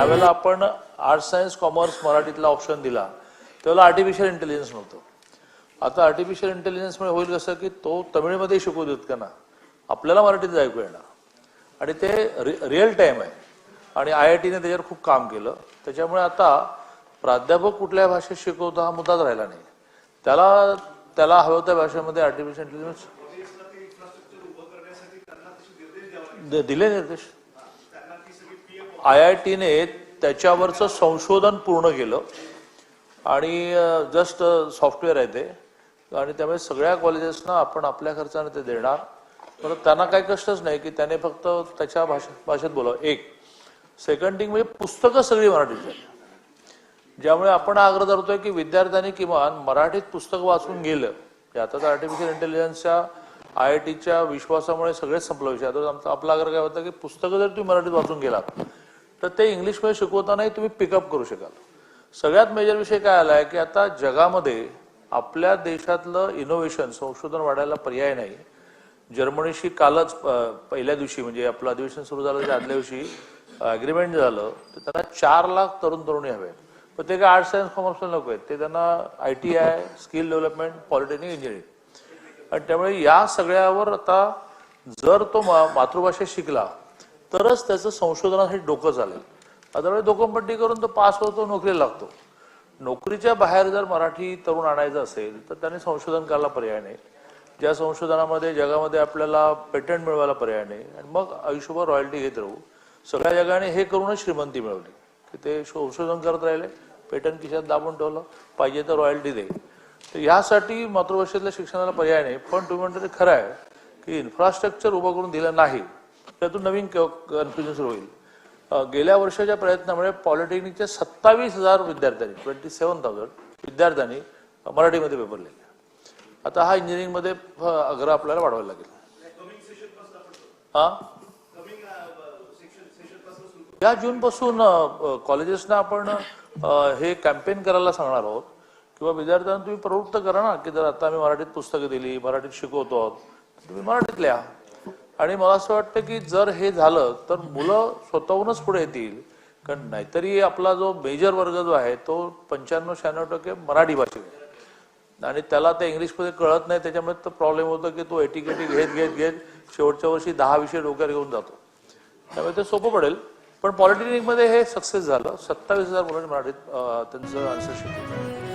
ज्यावेळेला आपण arts science commerce मराठीतला ऑप्शन दिला त्यावेळेला आर्टिफिशियल इंटेलिजन्स नव्हतं. आता आर्टिफिशियल इंटेलिजन्समुळे होईल कसं की तो तमिळमध्ये शिकवू देत का ना आपल्याला मराठीत ऐकू येणार. आणि ते रिअल टाइम आहे. आणि आय आय टीने त्याच्यावर खूप काम केलं. त्याच्यामुळे आता प्राध्यापक कुठल्या भाषेत शिकवतो हा मुद्दाच राहिला नाही. त्याला त्याला हवं त्या भाषेमध्ये आर्टिफिशियल इंटेलिजन्स दिले निर्देश. आय आय टीने त्याच्यावरचं संशोधन पूर्ण केलं. आणि जस्ट सॉफ्टवेअर आहे ते. आणि त्यामुळे सगळ्या कॉलेजेसना आपण आपल्या खर्चाने ते देणार. तर त्यांना काही कष्टच नाही की त्याने फक्त त्याच्या भाषेत भाषेत बोलावं. एक. सेकंड थिंग म्हणजे पुस्तकं सगळी मराठीत झाली ज्यामुळे आपण आग्रह धरतोय की विद्यार्थ्यांनी किमान मराठीत पुस्तक वाचून गेलं. आता तर आर्टिफिशियल इंटेलिजन्सच्या आय आय टीच्या विश्वासामुळे सगळेच संपलं विषय. आता आमचा आपला आग्रह काय होता की पुस्तकं जर तुम्ही मराठीत वाचून गेलात तर ते इंग्लिशमध्ये शिकवतानाही तुम्ही पिकअप करू शकाल. सगळ्यात मेजर विषय काय आला आहे की आता जगामध्ये आपल्या देशातलं इनोव्हेशन संशोधन वाढायला पर्याय नाही. जर्मनीशी कालच पहिल्या दिवशी म्हणजे आपलं अधिवेशन सुरू झालं त्या आदल्या दिवशी अग्रीमेंट झालं तर त्यांना चार लाख तरुण तरुणी हवे पण ते काय आर्ट्स सायन्स कॉमर्स नको आहेत. ते त्यांना I T I skill development polytechnic engineering आणि त्यामुळे या सगळ्यावर आता जर तो मातृभाषेत शिकला तरच त्याचं संशोधनासाठी डोकं चालेल. अदरवाईज डोकंपट्टी करून तो पास होतो नोकरीला लागतो. नोकरीच्या बाहेर जर मराठी तरुण आणायचं असेल तर त्याने संशोधन करायला पर्याय नाही. ज्या संशोधनामध्ये जगामध्ये आपल्याला पेटंट मिळवायला पर्याय नाही. आणि मग आयुष्यभर रॉयल्टी घेत राहू. सगळ्या जगाने हे करूनच श्रीमंती मिळवली. की ते संशोधन करत राहिले पेटंट खिशात दाबून ठेवलं पाहिजे तर रॉयल्टी दे. तर यासाठी मातृभाषेतल्या शिक्षणाला पर्याय नाही. पण तुम्ही म्हणता ते खरं आहे की इन्फ्रास्ट्रक्चर उभं करून दिलं नाही त्यातून नवीन कन्फ्युजन सुरू होईल. गेल्या वर्षाच्या प्रयत्नामुळे पॉलिटेक्निकच्या सत्तावीस हजार विद्यार्थ्यांनी ट्वेंटी सेव्हन थाउजंड विद्यार्थ्यांनी मराठीमध्ये पेपर लिहिले. आता हा इंजिनिअरिंगमध्ये आग्रह आपल्याला वाढवायला लागेल. हा? या जून पासून कॉलेजेसना आपण हे कॅम्पेन करायला सांगणार आहोत. किंवा विद्यार्थ्यांना तुम्ही प्रवृत्त करा ना की जर आता आम्ही मराठीत पुस्तकं दिली मराठीत शिकवतो आहोत तुम्ही मराठीत लिहा. आणि मला असं वाटतं की जर हे झालं तर मुलं स्वतःहूनच पुढे येतील. कारण नाहीतरी आपला जो मेजर वर्ग जो आहे तो पंच्याण्णव शहाण्णव टक्के मराठी भाषेत आणि त्याला ते इंग्लिशमध्ये कळत नाही त्याच्यामुळे तर प्रॉब्लेम होतो की तो एटीकेटी घेत घेत घेत शेवटच्या वर्षी दहा विषय डोक्यावर घेऊन जातो. त्यामुळे ते सोपं पडेल. पण पॉलिटेक्निकमध्ये हे सक्सेस झालं. सत्तावीस हजार मुलांनी मराठीत त्यांचं आन्सर